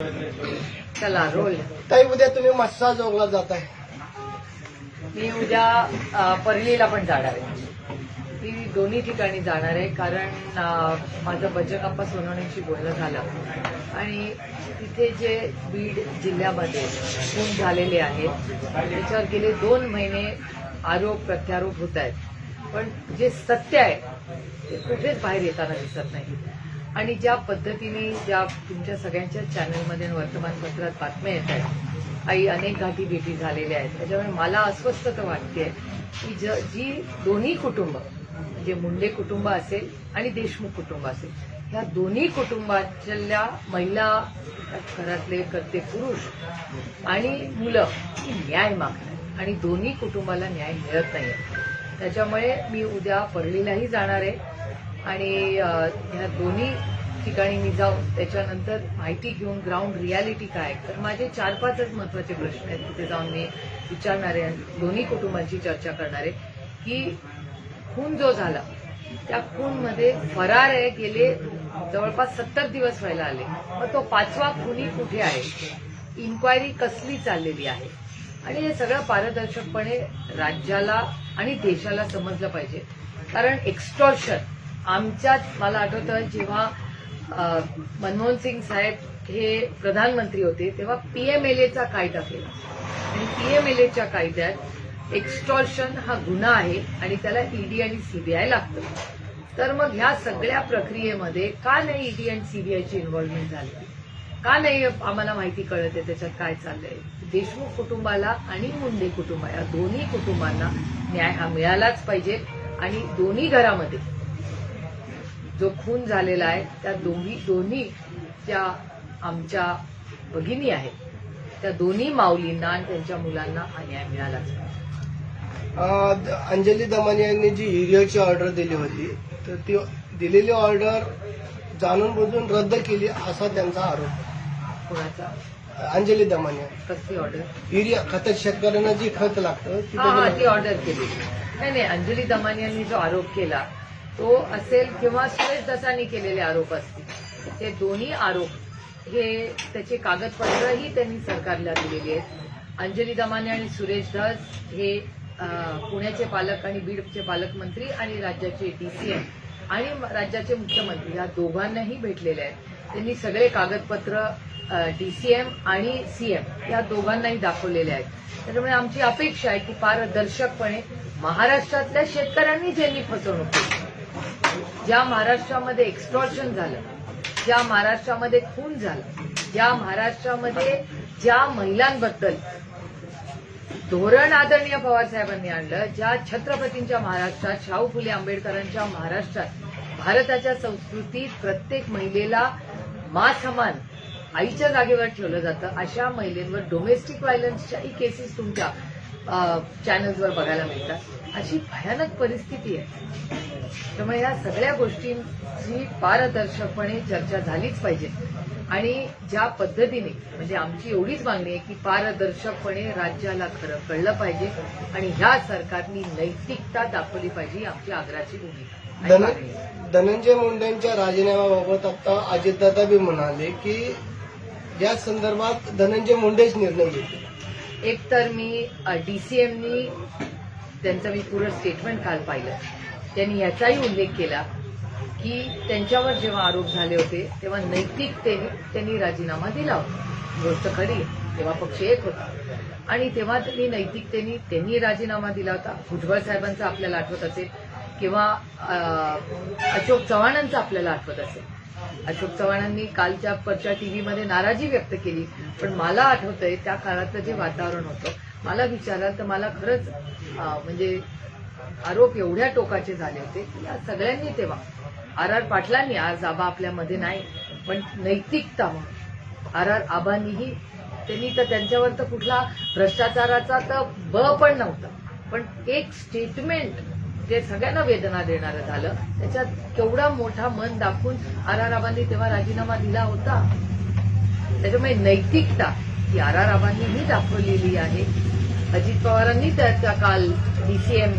चला रोल ताई उद्या तुम्ही मस्सा जोगला जाताय. मी उद्या परलीला पण जाणार आहे. मी दोन्ही ठिकाणी जाणार आहे कारण माझं बजरप्पा सोनवणेंशी बोलणं झालं. आणि तिथे जे बीड जिल्ह्यामध्ये खून झालेले आहेत त्याच्यावर गेले दोन महिने आरोप प्रत्यारोप होत आहेत. पण जे सत्य आहे ते कुठेच बाहेर येताना दिसत नाही. आणि ज्या पद्धतीने ज्या तुमच्या सगळ्यांच्या चॅनलमध्ये वर्तमानपत्रात बातम्या येत आहेत आई अनेक गाठी भेटी झालेल्या आहेत. त्याच्यामुळे मला अस्वस्थता वाटते की ज जी दोन्ही कुटुंब म्हणजे मुंडे कुटुंब असेल आणि देशमुख कुटुंब असेल ह्या दोन्ही कुटुंबातल्या महिला घरातले करते पुरुष आणि मुलं ही न्याय मागतात आणि दोन्ही कुटुंबाला न्याय मिळत नाही त्याच्यामुळे मी उद्या परळीलाही जाणार आहे. आणि ह्या दोन्ही ठिकाणी मी जाऊन त्याच्यानंतर माहिती घेऊन ग्राउंड रियालिटी काय? तर माझे चार पाचच महत्त्वाचे प्रश्न आहेत. तिथे जाऊन मी विचारणारे दोन्ही कुटुंबांची चर्चा करणारे की खून जो झाला त्या खूनमध्ये फरार आहे गेले जवळपास सत्तर दिवस व्हायला आले. मग तो पाचवा खुनी कुठे आहे? इन्क्वायरी कसली चाललेली आहे? आणि हे सगळं पारदर्शकपणे राज्याला आणि देशाला समजलं पाहिजे. कारण एक्स्टॉर्शन आमच्यात मला आठवतं जेव्हा मनमोहन सिंग साहेब हे प्रधानमंत्री होते तेव्हा पीएमएलएचा कायदा केला. आणि पीएमएलएच्या कायद्यात एक्स्टॉर्शन हा गुन्हा आहे आणि त्याला ईडी आणि सीबीआय लागतं. तर मग ह्या सगळ्या प्रक्रियेमध्ये का नाही ईडी आणि सीबीआयची इन्व्हॉल्वमेंट झाली? का नाही आम्हाला माहिती कळत आहे त्याच्यात काय चाललंय? देशमुख कुटुंबाला आणि मुंडे कुटुंबा या दोन्ही कुटुंबांना न्याय हा मिळालाच पाहिजे आणि दोन्ही घरामध्ये जो खून झालेला आहे त्या दोन्ही दोन्ही ज्या आमच्या भगिनी आहेत. त्या दोन्ही माऊलींना आणि त्यांच्या मुलांना हा न्याय मिळालाच. अंजली दमानी यांनी जी हिरियाची ऑर्डर दिली होती तर ती दिलेली ऑर्डर जाणून बुजून रद्द केली असा त्यांचा आरोप. कोणाचा? अंजली दमानी यांनी. कसली ऑर्डर युरिया खत शेतकऱ्यांना जी खत लागतं ती ऑर्डर केली. नाही नाही अंजली दमानी यांनी जो आरोप केला तो असेल किंवा सुरेश दसानी केलेले आरोप असतील. ते दोन्ही आरोप हे त्याचे कागदपत्रही त्यांनी सरकारला दिलेली आहेत. अंजली दमाने आणि सुरेश धस हे पुण्याचे पालक आणि बीडचे पालकमंत्री आणि राज्याचे डीसीएम आणि राज्याचे मुख्यमंत्री या दोघांनाही भेटलेले आहेत. त्यांनी सगळे कागदपत्र डीसीएम आणि सीएम या दोघांनाही दाखवलेले आहेत. त्याच्यामुळे आमची अपेक्षा आहे की पारदर्शकपणे महाराष्ट्रातल्या शेतकऱ्यांनी ज्यांनी फसवणूक केली ज्या महाराष्ट्रामध्ये एक्स्ट्रॉशन झालं ज्या महाराष्ट्रामध्ये खून झाला ज्या महाराष्ट्रामध्ये ज्या महिलांबद्दल धोरण आदरणीय पवारसाहेबांनी आणलं ज्या छत्रपतींच्या महाराष्ट्रात शाहू फुले आंबेडकरांच्या महाराष्ट्रात भारताच्या संस्कृतीत प्रत्येक महिलेला मा समान आईच्या जागेवर ठेवलं जातं अशा महिलेवर डोमेस्टिक व्हायलन्सच्याही केसेस तुमच्या चॅनल्सवर बघायला मिळतात. अशी भयानक परिस्थिती आहे. त्यामुळे या सगळ्या गोष्टींची पारदर्शकपणे चर्चा झालीच पाहिजे. आणि ज्या पद्धतीने म्हणजे आमची एवढीच मागणी आहे की पारदर्शकपणे राज्याला खरं कळलं पाहिजे आणि ह्या सरकारनी नैतिकता दाखवली पाहिजे आमची आग्रहाची भूमिका धनंजय मुंडेंच्या राजीनाम्याबाबत आता अजितदादा बी म्हणाले की या संदर्भात धनंजय मुंडेच निर्णय घेतील. एक तर मी डीसीएमनी त्यांचं मी पूर्ण स्टेटमेंट काल पाहिलं. त्यांनी याचाही उल्लेख केला की त्यांच्यावर जेव्हा आरोप झाले होते तेव्हा नैतिकतेने त्यांनी राजीनामा दिला होता. गोष्ट खरी तेव्हा पक्ष एक होता. आणि तेव्हा त्यांनी नैतिकतेने त्यांनी राजीनामा दिला होता. भुजबळ साहेबांचा आपल्याला आठवत असेल किंवा अशोक चव्हाणांचा आपल्याला आठवत असेल. अशोक चव्हाणांनी कालच्या परच्या टीव्हीमध्ये नाराजी व्यक्त केली. पण मला आठवतंय त्या काळातलं जे वातावरण होतं मला विचाराल तर मला खरंच म्हणजे आरोप एवढ्या टोकाचे झाले होते. की या सगळ्यांनी तेव्हा आर आर पाटलांनी आज आबा आपल्यामध्ये नाही पण नैतिकता म्हणून आर आर आबांनीही त्यांनी तर त्यांच्यावर तर कुठला भ्रष्टाचाराचा तर ब पण नव्हता. पण एक स्टेटमेंट जे सगळ्यांना वेदना देणारं झालं त्याच्यात केवढा मोठा मन दाखवून आर आर तेव्हा राजीनामा दिला होता. त्याच्यामुळे नैतिकता ही आर आर दाखवलेली आहे. अजित पवारांनी त्याचा काल डीसीएम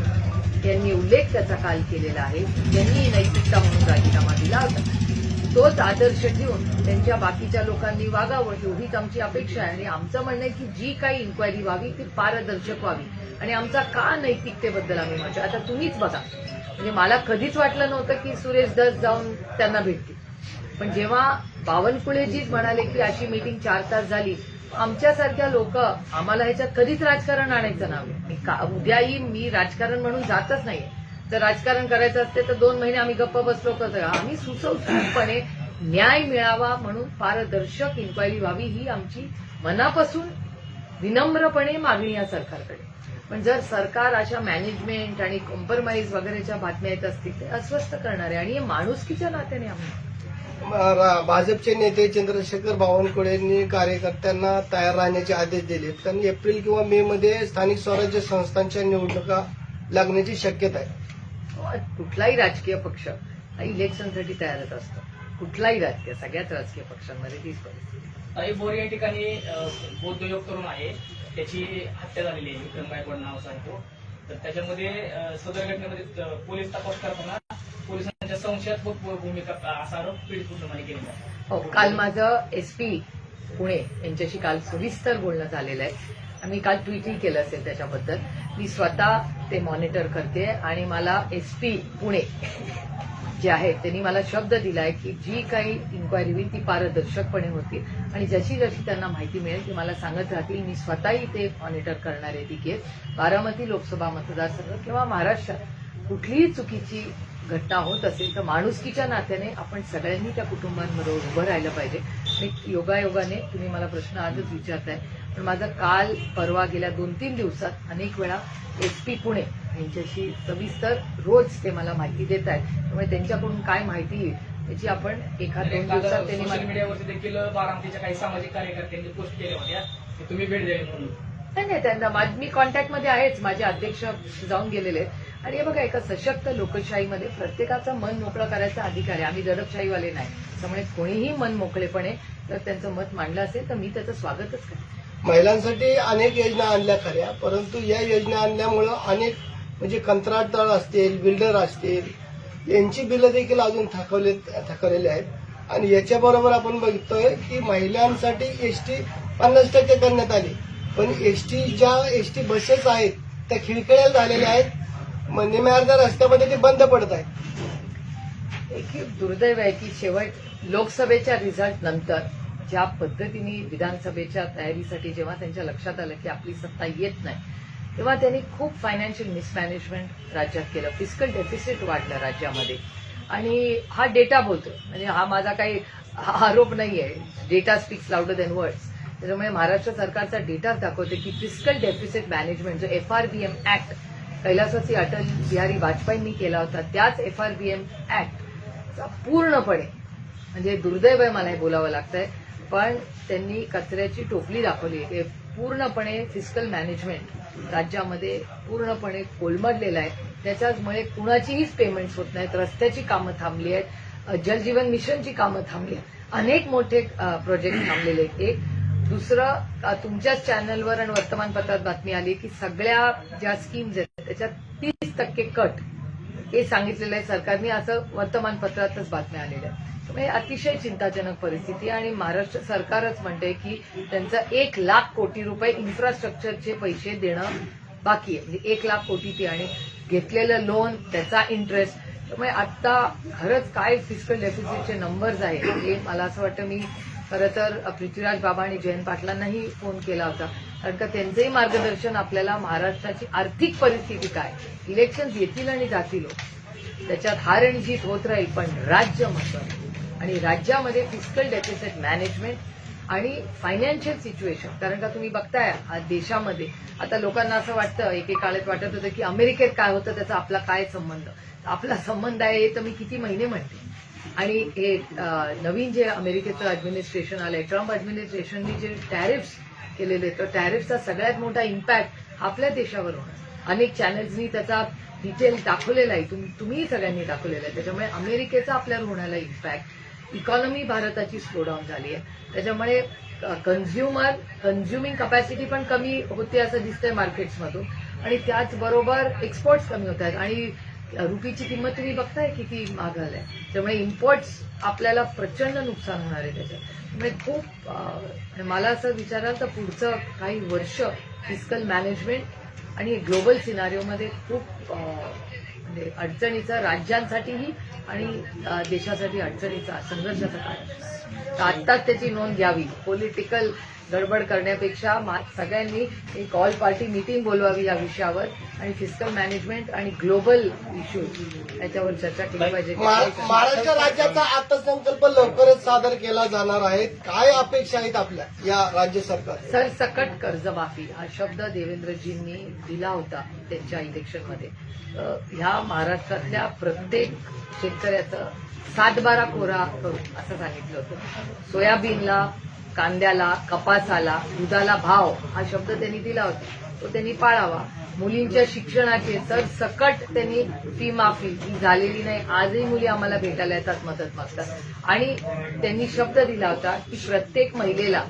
यांनी उल्लेख त्याचा काल केलेला आहे. त्यांनी नैतिकता म्हणून राजीनामा दिला होता. तोच आदर्श ठेवून त्यांच्या बाकीच्या लोकांनी वागावं एवढीच आमची अपेक्षा आहे. आणि आमचं म्हणणं आहे की जी काही इन्क्वायरी व्हावी ती पारदर्शक व्हावी. आणि आमचा का नैतिकतेबद्दल आम्ही म्हणतो आता तुम्हीच बघा. म्हणजे मला कधीच वाटलं नव्हतं की सुरेश दस जाऊन त्यांना भेटतील. पण जेव्हा बावनकुळेजीच म्हणाले की अशी मीटिंग चार तास झाली आमच्यासारख्या लोक आम्हाला ह्याच्यात कधीच राजकारण आणायचं नाव मी का- उद्याही मी राजकारण म्हणून जातच नाही जर राजकारण करायचं असते तर दोन महिने आम्ही गप्प बसलो कसं? आम्ही सुसंस्कृतपणे न्याय मिळावा म्हणून पारदर्शक इन्क्वायरी व्हावी ही आमची मनापासून विनम्रपणे मागणी आहे सरकारकडे. पण जर सरकार अशा मॅनेजमेंट आणि कॉम्प्रोमाइज वगैरेच्या बातम्या येत असतील ते अस्वस्थ करणारे आणि हे माणुसकीच्या नात्याने आम्ही. भाजपचे नेते चंद्रशेखर बावनकुळे यांनी कार्यकर्त्यांना तयार राहण्याचे आदेश दिलेत कारण एप्रिल किंवा मे मध्ये स्थानिक स्वराज्य संस्थांच्या निवडणुका लागण्याची शक्यता आहे. कुठलाही राजकीय पक्ष इलेक्शनसाठी तयारच असतो. कुठलाही राजकीय सगळ्याच राजकीय पक्षांमध्ये तीच परिस्थिती. ताई बोर या ठिकाणी अ, बौद्ध तरुण आहे. त्याची हत्या झालेली आहे विक्रम गायकवाड नावाचा आहे तो तर त्याच्यामध्ये सदर घटनेमध्ये पोलीस तपास करताना पोलिसांच्या संशयात्मक भूमिका असा आरोप पीडित कुटुंबाने केलेला आहे. हो काल माझं एसपी पुणे यांच्याशी काल सविस्तर बोलणं झालेलं आहे. आम्ही काल ट्विटही केलं असेल त्याच्याबद्दल. मी स्वतः ते मॉनिटर करते आणि मला एसपी पुणे जे आहेत त्यांनी मला शब्द दिलाय की जी काही इन्क्वायरी होईल ती पारदर्शकपणे होती आणि जशी जशी त्यांना माहिती मिळेल ती मला सांगत राहतील. मी स्वतःही ते मॉनिटर करणार आहे ती केस बारामती लोकसभा मतदारसंघ किंवा महाराष्ट्रात कुठलीही चुकीची घटना होत असेल तर माणुसकीच्या नात्याने आपण सगळ्यांनी त्या कुटुंबांबरोबर उभं राहिलं पाहिजे. आणि योगायोगाने तुम्ही मला प्रश्न आजच विचारताय. पण माझं काल परवा गेल्या दोन तीन दिवसात अनेक वेळा एसपी पुणे यांच्याशी सविस्तर रोज ते मला माहिती देत आहेत. त्यामुळे त्यांच्याकडून काय माहिती येईल याची आपण एखाद दोन दिवसात त्यांनी सोशल मीडियावरती देखील बारामतीच्या काही सामाजिक कार्यकर्त्यांनी पोस्ट केल्या होत्या. की तुम्ही भेट द्यावी म्हणून. नाही नाही त्यांना माझ- मी कॉन्टॅक्टमध्ये आहेच. माझे अध्यक्ष जाऊन गेलेले आहेत. आणि हे बघा एका सशक्त लोकशाहीमध्ये प्रत्येकाचं मन मोकळं करायचा अधिकार आहे. आम्ही दडपशाहीवाले नाही. त्यामुळे कोणीही मन मोकळेपणे जर त्यांचं मत मांडलं असेल तर मी त्याचं स्वागतच करेन महिलांसाठी अनेक योजना आणल्या खऱ्या परंतु या योजना आणल्यामुळं अनेक म्हणजे कंत्राटदार असतील बिल्डर असतील यांची बिलं देखील अजून थकवले थकवलेली आहेत. आणि याच्याबरोबर आपण बघतोय की महिलांसाठी एसटी पन्नास टक्के करण्यात आली. पण एसटी ज्या एसटी बसेस आहेत त्या खिळखिळ्या झालेल्या आहेत. म- निम्या अर्ध्या रस्त्यामध्ये ते बंद पडत आहेत. एक दुर्दैव आहे की शेवट लोकसभेच्या रिझल्ट नंतर ज्या पद्धतीने विधानसभेच्या तयारीसाठी जेव्हा त्यांच्या लक्षात आलं की आपली सत्ता येत नाही तेव्हा त्यांनी खूप फायनान्शियल मिसमॅनेजमेंट राज्यात केलं. फिजिकल डेफिसिट वाढलं राज्यामध्ये. आणि हा डेटा बोलतो म्हणजे हा माझा काही आरोप नाही आहे data speaks louder than words त्याच्यामुळे महाराष्ट्र सरकारचा डेटाच दाखवते की फिजिकल डेफिसिट मॅनेजमेंट जो F R B M act कैलासाची Atal Bihari वाजपेयींनी केला होता त्याच एफ आर बी एम ऍक्टचा पूर्णपणे म्हणजे दुर्दैव आहे मला हे बोलावं लागतंय पण त्यांनी कचऱ्याची टोपली दाखवली. आहे पूर्णपणे फिजिकल मॅनेजमेंट राज्यामध्ये पूर्णपणे कोलमडलेलं आहे. त्याच्यामुळे कुणाचीहीच पेमेंट्स होत नाहीत. रस्त्याची कामं थांबली आहेत. जलजीवन मिशनची कामं थांबली आहेत. अनेक मोठे प्रोजेक्ट थांबलेले आहेत. एक दुसरं तुमच्याच चॅनलवर आणि वर्तमानपत्रात बातमी आली की सगळ्या ज्या स्कीम्स आहेत त्याच्यात तीस टक्के कट हे सांगितलेलं आहे सरकारने. असं वर्तमानपत्रातच बातम्या आलेल्या आहेत. म्हणजे अतिशय चिंताजनक परिस्थिती आणि महाराष्ट्र सरकारच म्हणते की त्यांचं एक लाख कोटी रुपये इन्फ्रास्ट्रक्चरचे पैसे देणं बाकी आहे. म्हणजे एक लाख कोटी ती आणि घेतलेलं लोन त्याचा इंटरेस्ट त्यामुळे आत्ता खरंच काय फिजिकल डेफिसिटचे नंबर्स आहेत हे मला असं वाटतं मी खरं तर पृथ्वीराज बाबा आणि जयंत पाटलांनाही फोन केला होता. कारण का त्यांचंही मार्गदर्शन आपल्याला महाराष्ट्राची आर्थिक परिस्थिती काय? इलेक्शन येतील आणि जातील हो. त्याच्यात हार आणि जीत होत राहील पण राज्य महत्वाचं आणि राज्यामध्ये फिजिकल डेफिसिट मॅनेजमेंट आणि फायनान्शियल सिच्युएशन कारण का तुम्ही बघताय देशामध्ये आता लोकांना असं वाटतं एकेकाळात वाटत होतं की अमेरिकेत काय होतं त्याचा आपला काय संबंध? आपला संबंध आहे हे तर मी किती महिने म्हणते. आणि हे नवीन जे अमेरिकेचं ऍडमिनिस्ट्रेशन आलंय ट्रम्प ऍडमिनिस्ट्रेशननी जे टॅरिफ्स केलेले तर टॅरिफचा सगळ्यात मोठा इम्पॅक्ट आपल्या देशावर होणार. अनेक चॅनल्सनी त्याचा डिटेल दाखवलेला आहे. तुम्ही सगळ्यांनी दाखवलेला आहे. त्याच्यामुळे अमेरिकेचा आपल्यावर होणारा इम्पॅक्ट इकॉनॉमी भारताची स्लोडाऊन झाली आहे. त्याच्यामुळे कन्झ्युमर कन्झ्युमिंग कपॅसिटी पण कमी होते असं दिसतंय मार्केट्समधून आणि त्याचबरोबर एक्सपोर्ट्स कमी होत आहेत. आणि रुपीची किंमत तुम्ही बघताय किती महाग आहे. त्यामुळे इम्पोर्ट्स आपल्याला प्रचंड नुकसान होणार आहे त्याच्यात. त्यामुळे खूप मला असं विचाराल तर पुढचं काही वर्ष फिजिकल मॅनेजमेंट आणि ग्लोबल सिनारिओमध्ये खूप म्हणजे अडचणीचा राज्यांसाठीही आणि देशासाठी अडचणीचा संघर्षाचा काळ तर आत्ताच त्याची नोंद घ्यावी. पॉलिटिकल गडबड करण्यापेक्षा मा- सगळ्यांनी एक ऑल पार्टी मिटिंग बोलवावी या विषयावर आणि फिजिकल मॅनेजमेंट आणि ग्लोबल इश्यू याच्यावर चर्चा केली पाहिजे. महाराष्ट्र राज्याचा अर्थसंकल्प लवकरच सादर केला जाणार आहे. काय अपेक्षा आहेत आपल्या या राज्य सरकार सरसकट कर्जमाफी हा शब्द देवेंद्रजींनी दिला होता त्यांच्या इलेक्शनमध्ये ह्या महाराष्ट्रातल्या प्रत्येक शेतकऱ्याचं सातबारा कोरा करू असं सांगितलं होतं. सोयाबीनला कांद्याला कपासाला दुधाला भाव हा शब्द त्यांनी दिला होता. तो त्यांनी पाळावा. मुलींच्या शिक्षणाचे सरसकट त्यांनी फी माफी ही झालेली नाही. आजही मुली आम्हाला भेटायला येतात मदत मागतात. आणि त्यांनी शब्द दिला होता की प्रत्येक महिलेला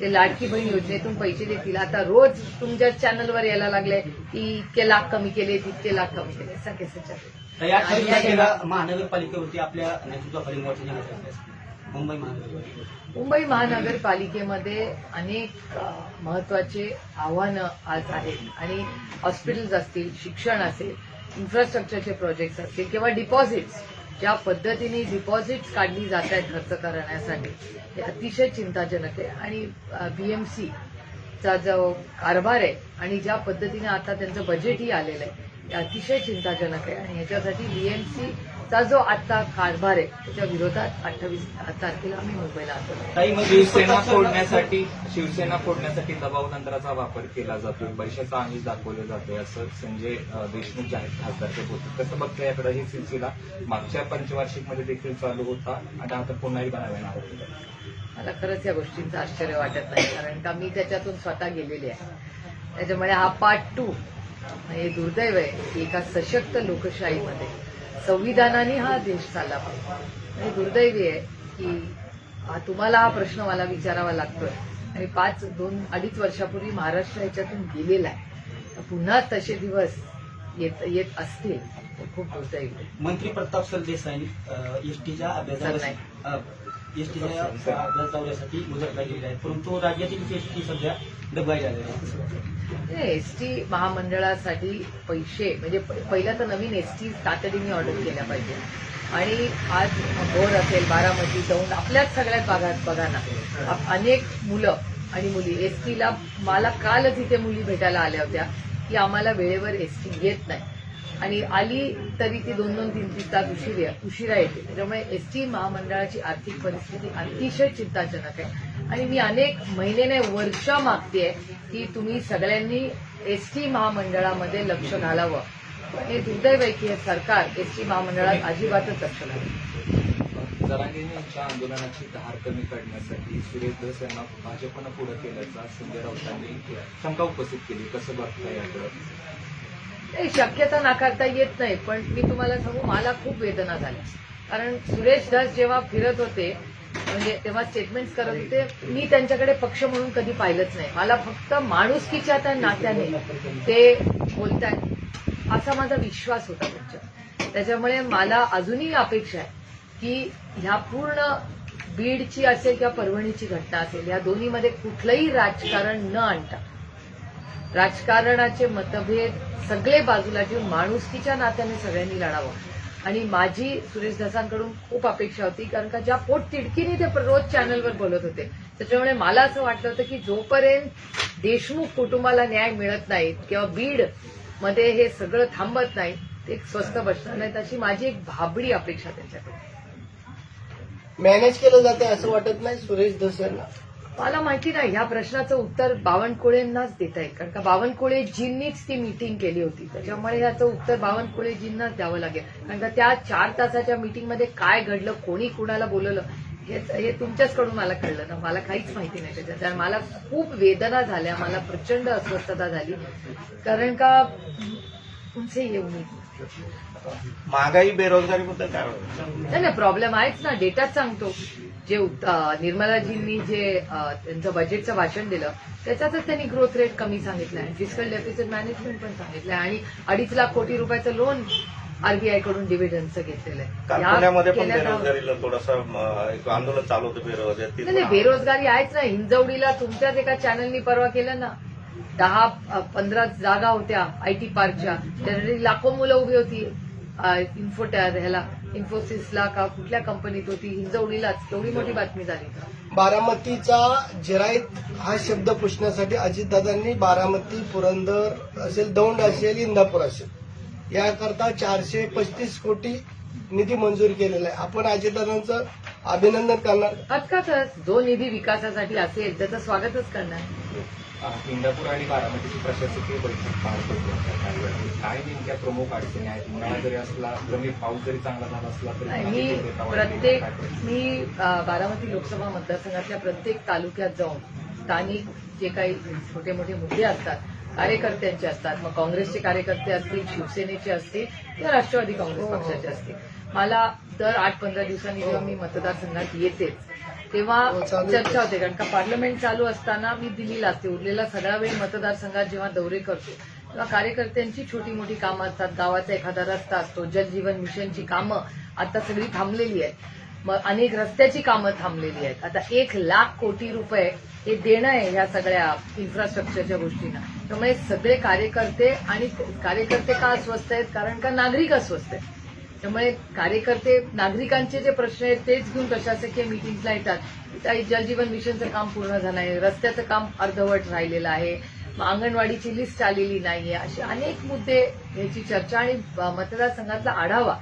ते लाडकी बहीण योजनेतून पैसे देतील. आता रोज तुमच्या चॅनलवर यायला लागले की इतके लाख कमी केले तितके लाख कमी केले. सगळे तर ठिकाणी महानगरपालिकेवरती आपल्या नेतृत्वाखाली. मुंबई महानगरपालिका मुंबई महानगरपालिकेमध्ये अनेक महत्त्वाचे आव्हानं आज आहेत. आणि हॉस्पिटल्स असतील शिक्षण असेल इन्फ्रास्ट्रक्चरचे प्रोजेक्ट्स असतील किंवा डिपॉझिट्स ज्या पद्धतीने डिपॉझिट्स काढली जात आहेत खर्च करण्यासाठी हे अतिशय चिंताजनक आहे. आणि बीएमसी चा जो कारभार आहे आणि ज्या पद्धतीने आता त्यांचं बजेटही आलेलं आहे ते अतिशय चिंताजनक आहे. आणि ह्याच्यासाठी बीएमसी चा जो आता कारभार आहे त्याच्या विरोधात अठ्ठावीस तारखेला आम्ही मुंबईला काही मग शिवसेना फोडण्यासाठी शिवसेना फोडण्यासाठी दबाव तंत्राचा वापर केला जातोय. पैशाचा आमिष दाखवलं जातोय असं संजय देशमुख जे आहेत खासदार ते बोलतात. कसं बघतोय याकडे ही सिलसिला? मागच्या पंचवार्षिकमध्ये देखील चालू होता आणि आता पुन्हा एकदा केला. मला खरंच या गोष्टींचं आश्चर्य वाटत नाही कारण का मी त्याच्यातून स्वतः गेलेली आहे. त्याच्यामुळे हा पार्ट टू हे दुर्दैव आहे की एका सशक्त लोकशाहीमध्ये संविधानाने हा देश चालला पाहिजे आणि दुर्दैवी आहे की तुम्हाला हा प्रश्न मला विचारावा लागतोय. आणि पाच दोन अडीच वर्षापूर्वी महाराष्ट्र याच्यातून गेलेला आहे. पुन्हा तसे दिवस येत येत असतील खूप दुर्दैवी. मंत्री प्रताप सरदेसाई एसटीच्या सरनाईक. एसटीच्या दौऱ्यासाठी परंतु राज्यातील एसटी सध्या डबाई झालेली आहे. एसटी महामंडळासाठी पैसे म्हणजे पहिला तर नवीन एसटी तातडीने ऑर्डर केल्या पाहिजे. आणि आज भोर असेल बारामती जाऊन आपल्याच सगळ्यात भागात बघा ना. अनेक मुलं आणि मुली एसटीला मला कालच इथे मुली भेटायला आल्या होत्या की आम्हाला वेळेवर एसटी येत नाही. आणि आली तरी ती दोन दोन तीन तीन तास उशिरा उशिरा येते. त्याच्यामुळे एसटी महामंडळाची आर्थिक परिस्थिती अतिशय चिंताजनक आहे. आणि मी अनेक महिने नाही वर्ष मागतेय की तुम्ही सगळ्यांनी एस टी महामंडळामध्ये लक्ष घालावं. हे दुर्दैव आहे की हे सरकार एसटी महामंडळात अजिबातच लक्ष घालावं जरांगीने आंदोलनाची धार कमी करण्यासाठी सुरेश धस यांना भाजपनं पुढे केल्याचा संजय राऊतांनी शंका उपस्थित केली. कसं बघता याकडे? नाही शक्यता नाकारता येत नाही पण मी तुम्हाला सांगू मला खूप वेदना झाल्या. कारण सुरेश दास जेव्हा फिरत होते म्हणजे तेव्हा स्टेटमेंट्स करत होते मी त्यांच्याकडे पक्ष म्हणून कधी पाहिलंच नाही. मला फक्त माणुसकीच्या त्या नात्याने ते बोलतायत. असा माझा विश्वास होता त्यांच्या. त्याच्यामुळे मला अजूनही अपेक्षा आहे की ह्या पूर्ण बीडची असेल किंवा परभणीची घटना असेल या दोन्हीमध्ये कुठलंही राजकारण न आणता राजकारणाचे मतभेद सगळे बाजूला ठेवून माणुसकीच्या नात्याने सगळ्यांनी लढावं. आणि माझी सुरेश धसांकडून खूप अपेक्षा होती कारण का ज्या पोट तिडकीने ते रोज चॅनलवर बोलत होते. त्याच्यामुळे मला असं वाटलं होतं की जोपर्यंत देशमुख कुटुंबाला न्याय मिळत नाही किंवा बीडमध्ये हे सगळं थांबत नाही ते स्वस्त बसणार नाही अशी माझी एक भाबडी अपेक्षा त्यांच्याकडे मॅनेज केलं जाते असं वाटत नाही सुरेश धस मला माहिती नाही ह्या प्रश्नाचं उत्तर बावनकुळेंनाच देता येईल. कारण का बावनकुळेजींनीच ती मीटिंग केली होती. त्याच्यामुळे ह्याचं उत्तर बावनकुळेजींनाच द्यावं लागेल. कारण का त्या चार तासाच्या मीटिंगमध्ये काय घडलं कोणी कुणाला बोलवलं हे हे तुमच्याचकडून मला कळलं ना. मला काहीच माहिती नाही त्याच्यात. त्यामुळे मला खूप वेदना झाल्या मला प्रचंड अस्वस्थता झाली. कारण का उनसे ये उम्मीद महागाई बेरोजगारीबद्दल काय? नाही प्रॉब्लेम आहेच ना. डेटाच सांगतो. जे निर्मलाजींनी जे त्यांचं बजेटचं भाषण दिलं त्याच्यातच त्यांनी ग्रोथ रेट कमी सांगितलंय फिजिकल डेफिसिट मॅनेजमेंट पण सांगितलंय आणि अडीच लाख कोटी रुपयाचं लोन आरबीआयकडून डिव्हिडंडचं घेतलेलं आहे. पुण्यामध्ये पण केल्या जाऊ- बेरोजगारीला थोडंसं एक आंदोलन चालू होतं बेरोजगार नाही नाही, बेरोजगारी आहेच ना. हिंजवडीला तुमच्याच एका चॅनलनी परवा केलं ना. दहा पंधरा जागा होत्या आयटी पार्कच्या. त्यासाठी लाखो मुलं उभी होती अ, इन्फो ह्याला. इन्फोसिसला का कुठल्या कंपनीत होती? हिंजवडीलाच केवढी मोठी बातमी झाली. बारामतीचा जिरायत हा शब्द पुसण्यासाठी अजितदादांनी बारामती पुरंदर असेल दौंड असेल इंदापूर असेल. याकरता चारशे पस्तीस कोटी निधी मंजूर केलेला आहे. आपण अजितदादांचं अभिनंदन करणार. अर्थातच जो निधी विकासासाठी असेल त्याचं स्वागतच करणार. इंदापूर आणि बारामतीची प्रशासकीय बैठक पार पडली आता काही वेळापूर्वी. काय नेमक्या प्रमुख अडचणी आहेत उन्हाळा जरी असला कमी पाऊस जरी चांगला झाला असला तरी मी वाढलेला प्रत्येक? मी बारामती लोकसभा मतदारसंघातल्या प्रत्येक तालुक्यात जाऊन स्थानिक जे काही छोटे मोठे मुद्दे असतात कार्यकर्त्यांचे असतात मग काँग्रेसचे कार्यकर्ते असतील शिवसेनेचे असतील किंवा राष्ट्रवादी काँग्रेस पक्षाचे असतील मला दर आठ पंधरा दिवसांनी जेव्हा मी मतदारसंघात येतेच तेव्हा हो. चर्चा होते कारण का पार्लमेंट चालू असताना मी दिल्लीला असते उरलेला सगळा वेळ मतदारसंघात जेव्हा दौरे करतो तेव्हा कार्यकर्त्यांची छोटी मोठी कामं असतात गावाचा एखादा रस्ता असतो जलजीवन मिशनची कामं आता सगळी थांबलेली आहेत. मग अनेक रस्त्याची कामं थांबलेली आहेत. आता एक लाख कोटी रुपये हे देणं आहे ह्या सगळ्या इन्फ्रास्ट्रक्चरच्या गोष्टींना. त्यामुळे सगळे कार्यकर्ते आणि कार्यकर्ते का अस्वस्थ आहेत? कारण का नागरिक अस्वस्थ आहेत? त्यामुळे कार्यकर्ते नागरिकांचे जे प्रश्न आहेत तेच घेऊन प्रशासकीय मिटिंगला येतात. काही जलजीवन मिशनचं काम पूर्ण झालं आहे रस्त्याचं काम अर्धवट राहिलेलं आहे. अंगणवाडीची लिस्ट आलेली नाहीये. असे अनेक मुद्दे याची चर्चा आणि मतदारसंघातला आढावा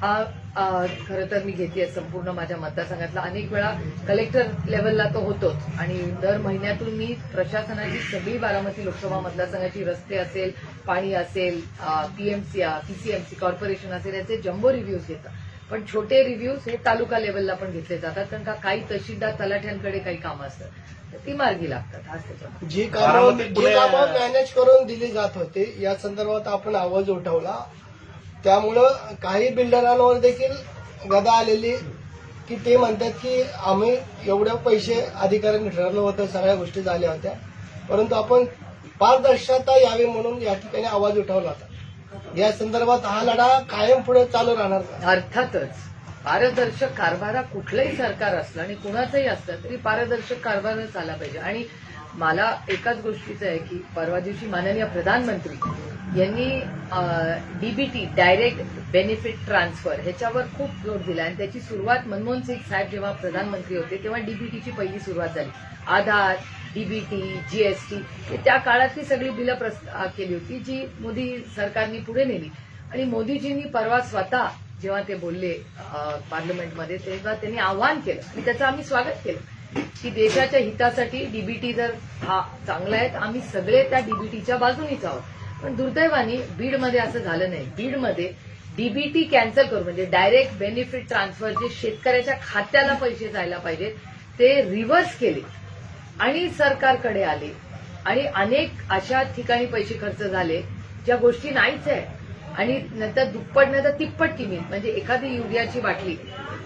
हा खरं तर मी घेते संपूर्ण माझ्या मतदारसंघातला. अनेक वेळा कलेक्टर लेवलला तो होतोच. आणि दर महिन्यातून मी प्रशासनाची सगळी बारामती लोकसभा मतदारसंघाची रस्ते असेल पाणी असेल पीएमसी पीसीएमसी कॉर्पोरेशन असेल याचे जम्बो रिव्ह्यूज घेतात. पण छोटे रिव्ह्यूज हे तालुका लेवलला पण घेतले जातात कारण का काही तहसीलदार तलाठ्यांकडे काही कामं असतात. तर ती मार्गी लागतात. जी कामं मॅनेज करून दिली जात होते या संदर्भात आपण आवाज उठवला. त्यामुळं काही बिल्डरांवर देखील गदा आलेली की ते म्हणतात की आम्ही एवढे पैसे अधिकाऱ्यांनी ठरवलं होतं सगळ्या गोष्टी झाल्या होत्या. परंतु आपण पारदर्शकता यावी म्हणून या ठिकाणी आवाज उठवला होता. या संदर्भात हा लढा कायम पुढे चालू राहणार अर्थातच पारदर्शक कारभारा कुठलंही सरकार असलं आणि कुणाचंही असलं तरी पारदर्शक कारभारच आला पाहिजे. आणि मला एकाच गोष्टीचं आहे की परवा दिवशी माननीय प्रधानमंत्री यांनी डीबीटी डायरेक्ट बेनिफिट ट्रान्सफर ह्याच्यावर खूप जोर दिला. आणि त्याची सुरुवात मनमोहन सिंग साहेब जेव्हा प्रधानमंत्री होते तेव्हा डीबीटीची पहिली सुरुवात झाली. आधार डीबीटी जीएसटी त्या काळातली सगळी बिलं प्रस्ता केली होती जी मोदी सरकारने पुढे नेली. आणि मोदीजींनी परवा स्वतः जेव्हा ते बोलले पार्लमेंटमध्ये तेव्हा त्यांनी आवाहन केलं. आणि त्याचं आम्ही स्वागत केलं. की देशाच्या हितासाठी डीबीटी जर हा चांगला आहे तर आम्ही सगळे त्या डीबीटीच्या बाजूनीच आहोत. पण दुर्दैवाने बीडमध्ये असं झालं नाही. बीडमध्ये डीबीटी कॅन्सल करून म्हणजे डायरेक्ट बेनिफिट ट्रान्सफर जे शेतकऱ्याच्या खात्याला पैसे जायला पाहिजेत ते रिव्हर्स केले आणि सरकारकडे आले. आणि अनेक अशा ठिकाणी पैसे खर्च झाले ज्या गोष्टी नाहीच आहे आणि नंतर दुप्पट नंतर तिप्पट किमीत म्हणजे एखादी युरियाची बाटली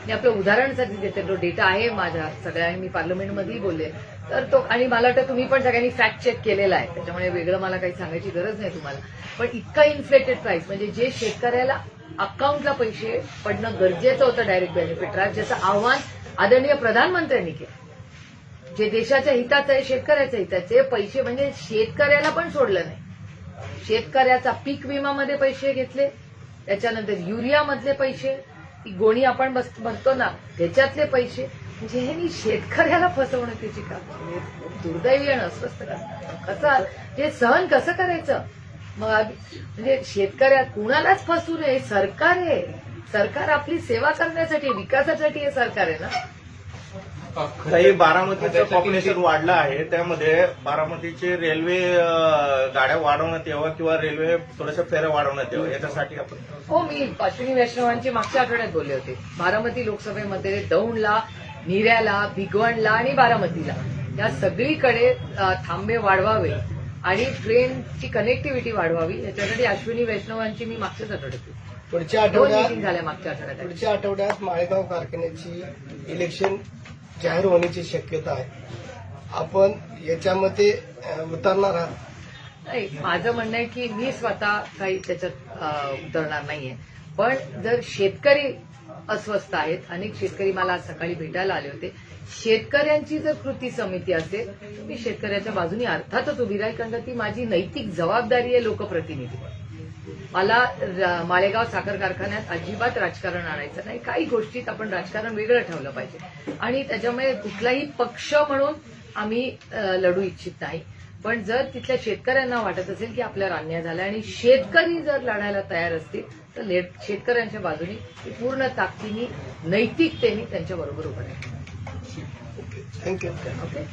मी आपलं उदाहरणसाठी देते तो डेटा आहे माझ्या सगळ्यांनी मी पार्लमेंटमध्येही बोलले. तर तो आणि मला वाटतं तुम्ही पण सगळ्यांनी फॅक्ट चेक केलेला आहे. त्याच्यामुळे वेगळं मला काही सांगायची गरज नाही तुम्हाला. पण इतका इन्फ्लेटेड प्राइस म्हणजे जे शेतकऱ्याला अकाउंटला पैसे पडणं गरजेचं होतं डायरेक्ट बेनिफिट राज ज्याचं आव्हान आदरणीय प्रधानमंत्र्यांनी केलं. जे देशाच्या हिताचं आहे शेतकऱ्याच्या हिताचे पैसे म्हणजे शेतकऱ्याला पण सोडलं नाही. शेतकऱ्याचा पीक विमामध्ये पैसे घेतले त्याच्यानंतर युरियामधले पैसे ती गोणी आपण बस भरतो ना त्याच्यातले पैसे म्हणजे ह्यांनी शेतकऱ्याला फसवणं त्याची काम दुर्दैवी आणि अस्वस्थ का कसं हे सहन कसं करायचं? मग म्हणजे शेतकऱ्या कुणालाच फसू नये सरकार आहे. सरकार आपली सेवा करण्यासाठी विकासासाठी हे सरकार आहे ना. काही बारामतीचं पॉप्युलेशन वाढलं आहे त्यामध्ये बारामतीचे रेल्वे गाड्या वाढवण्यात यावं किंवा रेल्वे थोड्याशा फेऱ्या वाढवण्यात यावं याच्यासाठी आपण हो मी अश्विनी वैष्णवांची मागच्या आठवड्यात बोलले होते. बारामती लोकसभेमध्ये दौंडला निऱ्याला भिगवणला आणि बारामतीला. या सगळीकडे थांबे वाढवावे आणि ट्रेनची कनेक्टिव्हिटी वाढवावी याच्यासाठी अश्विनी वैष्णवांची मी मागच्याच आठवड्यात पुढच्या आठवड्यात झाल्या मागच्या आठवड्यात. पुढच्या आठवड्यात माळेगाव कारखान्याची इलेक्शन जाहीर होण्याची शक्यता आहे. आपण याच्यामध्ये उतरणार आहात. नाही माझं म्हणणं आहे की मी स्वतः काही त्याच्यात उतरणार नाहीये. पण जर शेतकरी अस्वस्थ आहेत अनेक शेतकरी मला आज सकाळी भेटायला आले होते. शेतकऱ्यांची जर कृती समिती असेल तर मी शेतकऱ्याच्या बाजूने अर्थातच उभी राहील कारण ती माझी नैतिक जबाबदारी आहे लोकप्रतिनिधी. मला माळेगाव साखर कारखान्यात अजिबात राजकारण आणायचं नाही. काही गोष्टीत आपण राजकारण वेगळं ठेवलं पाहिजे. आणि त्याच्यामुळे कुठलाही पक्ष म्हणून आम्ही लढू इच्छित नाही. पण जर तिथल्या शेतकऱ्यांना वाटत असेल की आपल्यावर अन्याय झाला आणि शेतकरी जर लढायला तयार असतील तर शेतकऱ्यांच्या बाजूने पूर्ण ताकदीने नैतिकतेने त्यांच्या बरोबर उभं राहील. Thank you okay